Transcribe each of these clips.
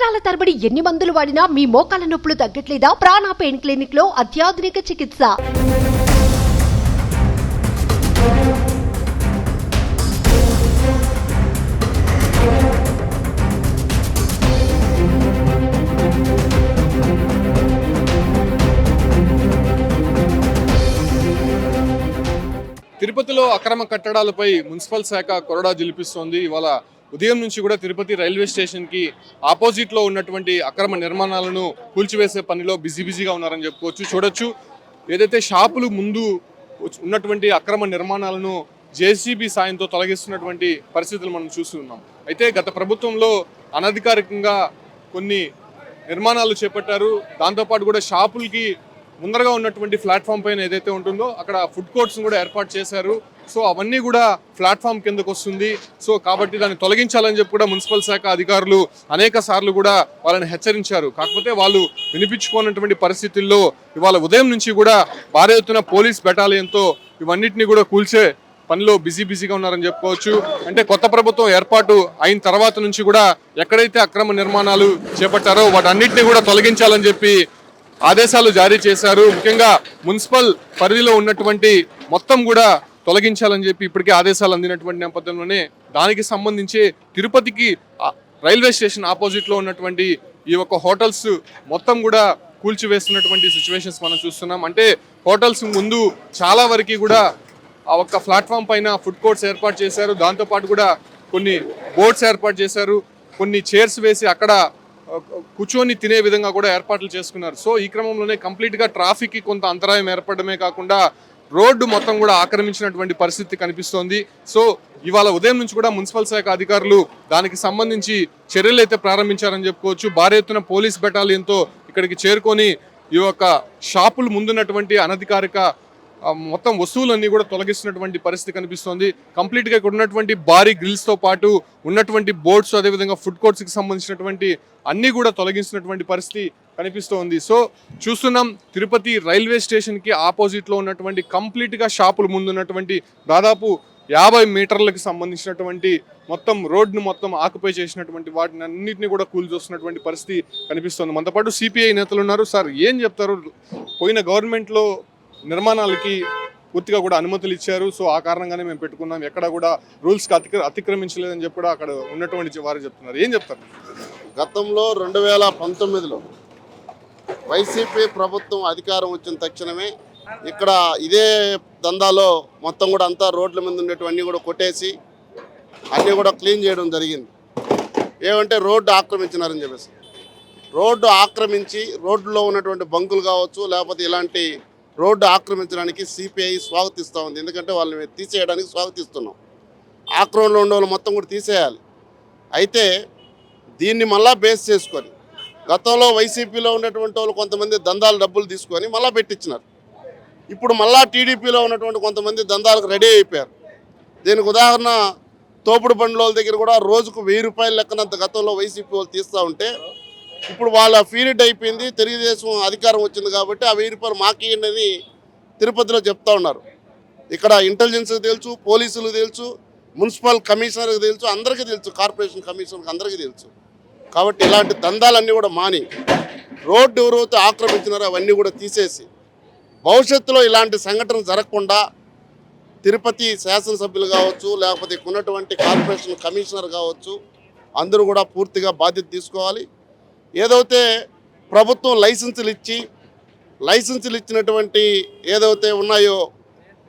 సంవత్సరాల తరబడి ఎన్ని మందులు వాడినా మీ మోకాల నొప్పులు తగ్గట్లేదా? ప్రాణ పెయిన్ క్లినిక్లో అత్యాధునిక చికిత్స. తిరుపతిలో అక్రమ కట్టడాలపై మున్సిపల్ శాఖ కొరడా జిలిపిస్తోంది. ఇవాళ ఉదయం నుంచి కూడా తిరుపతి రైల్వే స్టేషన్కి ఉన్నటువంటి అక్రమ నిర్మాణాలను కూల్చివేసే పనిలో బిజీ బిజీగా ఉన్నారని చెప్పుకోవచ్చు చూడొచ్చు. ఏదైతే షాపులు ముందు ఉన్నటువంటి అక్రమ నిర్మాణాలను జేసీబీ సాయంతో తొలగిస్తున్నటువంటి పరిస్థితులు మనం చూస్తున్నాం అయితే గత ప్రభుత్వంలో అనధికారికంగా కొన్ని నిర్మాణాలు చేపట్టారు. దాంతోపాటు కూడా షాపులకి ముందరగా ఉన్నటువంటి ప్లాట్ఫామ్ పైన ఏదైతే ఉంటుందో అక్కడ ఫుడ్ కోర్ట్స్ కూడా ఏర్పాటు చేశారు. సో అవన్నీ కూడా ప్లాట్ఫామ్ కిందకు వస్తుంది. సో కాబట్టి దాన్ని తొలగించాలని చెప్పి కూడా మున్సిపల్ శాఖ అధికారులు అనేక సార్లు కూడా వాళ్ళని హెచ్చరించారు. కాకపోతే వాళ్ళు వినిపించుకోనటువంటి పరిస్థితుల్లో ఇవాళ ఉదయం నుంచి కూడా భారీ ఎత్తున పోలీస్ బెటాలియన్తో ఇవన్నిటిని కూడా కూల్చే పనిలో బిజీ బిజీగా ఉన్నారని చెప్పుకోవచ్చు. అంటే కొత్త ప్రభుత్వం ఏర్పాటు అయిన తర్వాత నుంచి కూడా ఎక్కడైతే అక్రమ నిర్మాణాలు చేపట్టారో వాటన్నిటిని కూడా తొలగించాలని చెప్పి ఆదేశాలు జారీ చేశారు. ముఖ్యంగా మున్సిపల్ పరిధిలో ఉన్నటువంటి మొత్తం కూడా తొలగించాలని చెప్పి ఇప్పటికే ఆదేశాలు అందినటువంటి నేపథ్యంలోనే దానికి సంబంధించి తిరుపతికి రైల్వే స్టేషన్ ఆపోజిట్లో ఉన్నటువంటి ఈ యొక్క హోటల్స్ మొత్తం కూడా కూల్చివేస్తున్నటువంటి సిచ్యువేషన్స్ మనం చూస్తున్నాం. అంటే హోటల్స్ ముందు చాలా వరకు కూడా ఆ ఒక్క ప్లాట్ఫామ్ పైన ఫుడ్ కోర్ట్స్ ఏర్పాటు చేశారు. దాంతోపాటు కూడా కొన్ని బోర్డ్స్ ఏర్పాటు చేశారు. కొన్ని చైర్స్ వేసి అక్కడ కూర్చొని తినే విధంగా కూడా ఏర్పాట్లు చేసుకున్నారు. సో ఈ క్రమంలోనే కంప్లీట్గా ట్రాఫిక్కి కొంత అంతరాయం ఏర్పడమే కాకుండా రోడ్డు మొత్తం కూడా ఆక్రమించినటువంటి పరిస్థితి కనిపిస్తోంది. సో ఇవాళ ఉదయం నుంచి కూడా మున్సిపల్ శాఖ అధికారులు దానికి సంబంధించి చర్యలు అయితే ప్రారంభించారని చెప్పుకోవచ్చు. భారీ ఎత్తున పోలీస్ బెటాలియన్తో ఇక్కడికి చేరుకొని ఈ యొక్క షాపులు ముందున్నటువంటి అనధికారిక మొత్తం వస్తువులన్నీ కూడా తొలగిస్తున్నటువంటి పరిస్థితి కనిపిస్తోంది. కంప్లీట్గా ఇక్కడ ఉన్నటువంటి భారీ గ్రిల్స్తో పాటు ఉన్నటువంటి బోర్డ్స్ అదేవిధంగా ఫుడ్ కోర్ట్స్కి సంబంధించినటువంటి అన్నీ కూడా తొలగిస్తున్నటువంటి పరిస్థితి కనిపిస్తోంది. సో చూస్తున్నాం తిరుపతి రైల్వే స్టేషన్కి ఆపోజిట్లో ఉన్నటువంటి కంప్లీట్గా షాపుల ముందు ముందున్నటువంటి దాదాపు యాభై మీటర్లకు సంబంధించినటువంటి మొత్తం రోడ్ను మొత్తం ఆక్యుపై చేసినటువంటి వాటిని అన్నింటినీ కూడా కూల్చొస్తున్నటువంటి పరిస్థితి కనిపిస్తుంది. మనతో పాటు సిపిఐ నేతలు ఉన్నారు. సార్ ఏం చెప్తారు? పోయిన గవర్నమెంట్లో నిర్మాణాలకి పూర్తిగా కూడా అనుమతులు ఇచ్చారు. సో ఆ కారణంగానే మేము పెట్టుకున్నాం. ఎక్కడ కూడా రూల్స్కి అతిక్ర అతిక్రమించలేదని చెప్పి కూడా అక్కడ ఉన్నటువంటి వారు చెప్తున్నారు. ఏం చెప్తారు? గతంలో రెండు వేల పంతొమ్మిదిలో వైసీపీ ప్రభుత్వం అధికారం వచ్చిన తక్షణమే ఇక్కడ ఇదే దందాలో మొత్తం కూడా అంతా రోడ్ల మీద ఉండేటివన్నీ కూడా కొట్టేసి అన్నీ కూడా క్లీన్ చేయడం జరిగింది. ఏమంటే రోడ్డు ఆక్రమించినారని చెప్పేసి. రోడ్డు ఆక్రమించి రోడ్డులో ఉన్నటువంటి బంకులు కావచ్చు లేకపోతే ఇలాంటి రోడ్డు ఆక్రమించడానికి సిపిఐ స్వాగతిస్తూ ఉంది. ఎందుకంటే వాళ్ళని తీసేయడానికి స్వాగతిస్తున్నాం. ఆక్రమణలో ఉన్న వాళ్ళు మొత్తం కూడా తీసేయాలి. అయితే దీన్ని మళ్ళా బేస్ చేసుకొని గతంలో వైసీపీలో ఉన్నటువంటి వాళ్ళు కొంతమంది దందాలు డబ్బులు తీసుకొని మళ్ళీ పెట్టించినారు. ఇప్పుడు మళ్ళా టీడీపీలో ఉన్నటువంటి కొంతమంది దందాలకు రెడీ అయిపోయారు. దీనికి ఉదాహరణ తోపుడు బండ్ల దగ్గర కూడా రోజుకు వెయ్యి రూపాయల లెక్కనంత గతంలో వైసీపీ వాళ్ళు తీస్తూ ఉంటే ఇప్పుడు వాళ్ళ పీరియడ్ అయిపోయింది తెలుగుదేశం అధికారం వచ్చింది కాబట్టి ఆ వెయ్యి రూపాయలు మాకేయండి అని తిరుపతిలో చెప్తా ఉన్నారు. ఇక్కడ ఇంటెలిజెన్స్కి తెలుసు పోలీసులకు తెలుసు మున్సిపల్ కమిషనర్కి తెలుసు అందరికీ తెలుసు కార్పొరేషన్ కమిషనర్కి అందరికీ తెలుసు. కాబట్టి ఇలాంటి దందాలన్నీ కూడా మాని రోడ్డు ఎవరైతే ఆక్రమించినారో అవన్నీ కూడా తీసేసి భవిష్యత్తులో ఇలాంటి సంఘటన జరగకుండా తిరుపతి శాసనసభ్యులు కావచ్చు లేకపోతే ఉన్నటువంటి కార్పొరేషన్ కమిషనర్ కావచ్చు అందరూ కూడా పూర్తిగా బాధ్యత తీసుకోవాలి. ఏదైతే ప్రభుత్వం లైసెన్సులు ఇచ్చి లైసెన్సులు ఇచ్చినటువంటి ఏదైతే ఉన్నాయో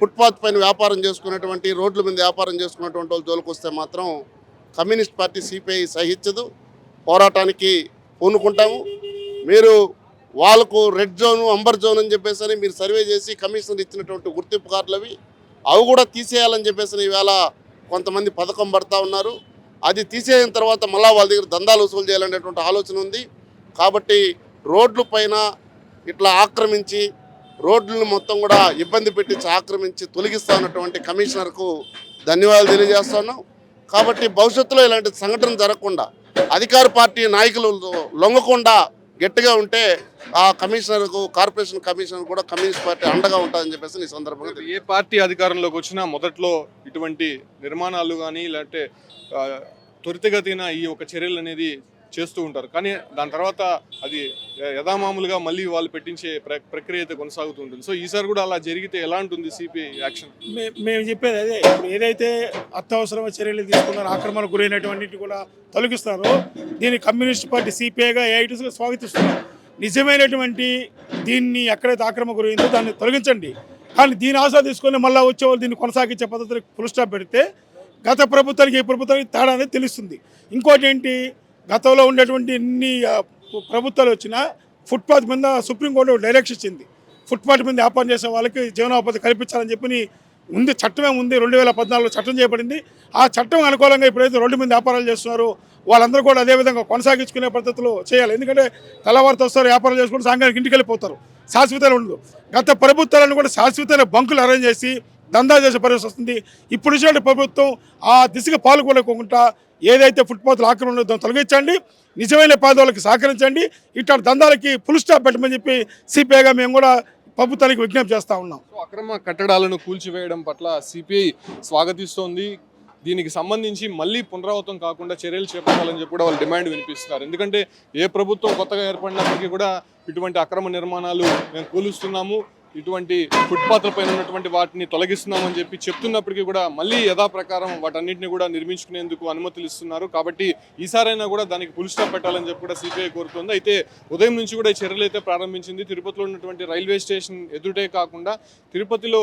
ఫుట్పాత్ పైన వ్యాపారం చేసుకున్నటువంటి రోడ్ల మీద వ్యాపారం చేసుకున్నటువంటి వాళ్ళు జోలికి వస్తే మాత్రం కమ్యూనిస్ట్ పార్టీ సిపిఐ సహించదు. పోరాటానికి పూనుకుంటాము. మీరు వాళ్ళకు రెడ్ జోను అంబర్ జోన్ అని చెప్పేసి అని మీరు సర్వే చేసి కమిషనర్ ఇచ్చినటువంటి గుర్తింపు కార్డులు అవి అవి కూడా తీసేయాలని చెప్పేసి ఈవేళ కొంతమంది పథకం పడతా ఉన్నారు. అది తీసేసిన తర్వాత మళ్ళీ వాళ్ళ దగ్గర దందాలు వసూలు చేయాలనేటువంటి ఆలోచన ఉంది. కాబట్టి రోడ్ల పైన ఇట్లా ఆక్రమించి రోడ్లను మొత్తం కూడా ఇబ్బంది పెట్టించి ఆక్రమించి తొలగిస్తా ఉన్నటువంటి కమిషనర్కు ధన్యవాదాలు తెలియజేస్తాను కాబట్టి భవిష్యత్తులో ఇలాంటి సంఘటన జరగకుండా అధికార పార్టీ నాయకులు లొంగకుండా గట్టిగా ఉంటే ఆ కమిషనర్కు కార్పొరేషన్ కమిషనర్ కూడా కమ్యూనిస్ట్ పార్టీ అండగా ఉంటుందని చెప్పేసి ఈ సందర్భంగా ఏ పార్టీ అధికారంలోకి వచ్చినా మొదట్లో ఇటువంటి నిర్మాణాలు కానీ లేకపోతే త్వరితగతిన ఈ ఒక చర్యలు అనేది చేస్తూ ఉంటారు. కానీ దాని తర్వాత అది యథామామూలుగా మళ్ళీ వాళ్ళు పెట్టించే ప్ర- ప్రక్రియ అయితే కొనసాగుతూ ఉంటుంది. సో ఈసారి కూడా అలా జరిగితే ఎలా ఉంటుంది సిపిఐ యాక్షన్? మే- మేము చెప్పేది అదే. ఏదైతే అత్యవసర చర్యలు తీసుకున్నారో ఆక్రమణకు గురైనటువంటి కూడా తొలగిస్తారో దీన్ని కమ్యూనిస్ట్ పార్టీ సిపిఐగా ఏఐటీస్గా స్వాగతిస్తున్నారు. నిజమైనటువంటి దీన్ని ఎక్కడైతే ఆక్రమణ గురైందో దాన్ని తొలగించండి. కానీ దీని ఆశ తీసుకొని మళ్ళీ వచ్చే వాళ్ళు దీన్ని కొనసాగించే పద్ధతిని ఫుల్ స్టాప్ పెడితే గత ప్రభుత్వానికి ఈ ప్రభుత్వానికి తేడా అనేది తెలుస్తుంది. ఇంకోటి ఏంటి? గతంలో ఉండేటువంటి ఇన్ని ప్రభుత్వాలు వచ్చినా ఫుట్పాత్ మీద సుప్రీంకోర్టు డైరెక్షన్ ఇచ్చింది. ఫుట్పాత్ మీద వ్యాపారం చేసే వాళ్ళకి జీవనోపాధి కల్పించాలని చెప్పి ఉంది చట్టమే ఉంది. రెండు వేల పద్నాలుగులో చట్టం చేయబడింది. ఆ చట్టం అనుకూలంగా ఇప్పుడైతే రోడ్డు మీద వ్యాపారాలు చేస్తున్నారు. వాళ్ళందరూ కూడా అదే విధంగా కొనసాగించుకునే పద్ధతిలో చేయాలి. ఎందుకంటే తెల్లవారితో వస్తారు వ్యాపారం చేసుకుని సాయంకాలం ఇంటికి వెళ్ళిపోతారు. శాశ్వతమైన ఉండదు. గత ప్రభుత్వాలను కూడా శాశ్వతమైన బంకులు అరేంజ్ చేసి దందా చేసే పరిస్థితి వస్తుంది. ఇప్పుడు ఇచ్చినటువంటి ప్రభుత్వం ఆ దిశగా పాల్గొనకుండా ఏదైతే ఫుట్పాత్లు ఆక్రమణ ఉందో తొలగించండి. నిజమైన పేదవాళ్ళకి సహకరించండి. ఇట్లాంటి దందాలకి ఫుల్ స్టాప్ పెట్టమని చెప్పి సిపిఐగా మేము కూడా ప్రభుత్వానికి విజ్ఞప్తి చేస్తూ ఉన్నాం. అక్రమ కట్టడాలను కూల్చివేయడం పట్ల సిపిఐ స్వాగతిస్తోంది. దీనికి సంబంధించి మళ్ళీ పునరావృతం కాకుండా చర్యలు చేపట్టాలని చెప్పి కూడా వాళ్ళు డిమాండ్ వినిపిస్తున్నారు. ఎందుకంటే ఏ ప్రభుత్వం కొత్తగా ఏర్పడినప్పటికీ కూడా ఇటువంటి అక్రమ నిర్మాణాలు మేము కూలుస్తున్నాము. ఇటువంటి ఫుట్పాత్లపైన ఉన్నటువంటి వాటిని తొలగిస్తున్నామని చెప్పి చెప్తున్నప్పటికీ కూడా మళ్ళీ యథాప్రకారం వాటన్నిటిని కూడా నిర్మించుకునేందుకు అనుమతులు ఇస్తున్నారు. కాబట్టి ఈసారైనా కూడా దానికి పుల్ స్టాప్ పెట్టాలని చెప్పి కూడా సిపిఐ కోరుతుంది. అయితే ఉదయం నుంచి కూడా ఈ చర్యలు అయితే ప్రారంభించింది. తిరుపతిలో ఉన్నటువంటి రైల్వే స్టేషన్ ఎదుటే కాకుండా తిరుపతిలో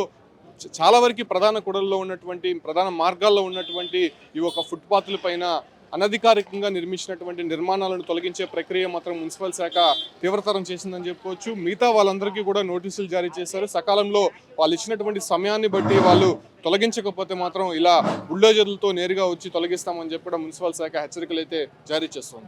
చ- చాలా వరకు ప్రధాన కూడల్లో ఉన్నటువంటి ప్రధాన మార్గాల్లో ఉన్నటువంటి ఈ ఒక ఫుట్పాత్ల పైన అనధికారికంగా నిర్మించినటువంటి నిర్మాణాలను తొలగించే ప్రక్రియ మాత్రం మున్సిపల్ శాఖ తీవ్రతరం చేసిందని చెప్పుకోవచ్చు. మిగతా వాళ్ళందరికీ కూడా నోటీసులు జారీ చేశారు. సకాలంలో వాళ్ళు ఇచ్చినటువంటి సమయాన్ని బట్టి వాళ్ళు తొలగించకపోతే మాత్రం ఇలా బుల్డోజర్లతో నేరుగా వచ్చి తొలగిస్తామని చెప్పి కూడా మున్సిపల్ శాఖ హెచ్చరికలు అయితే జారీ చేస్తుంది.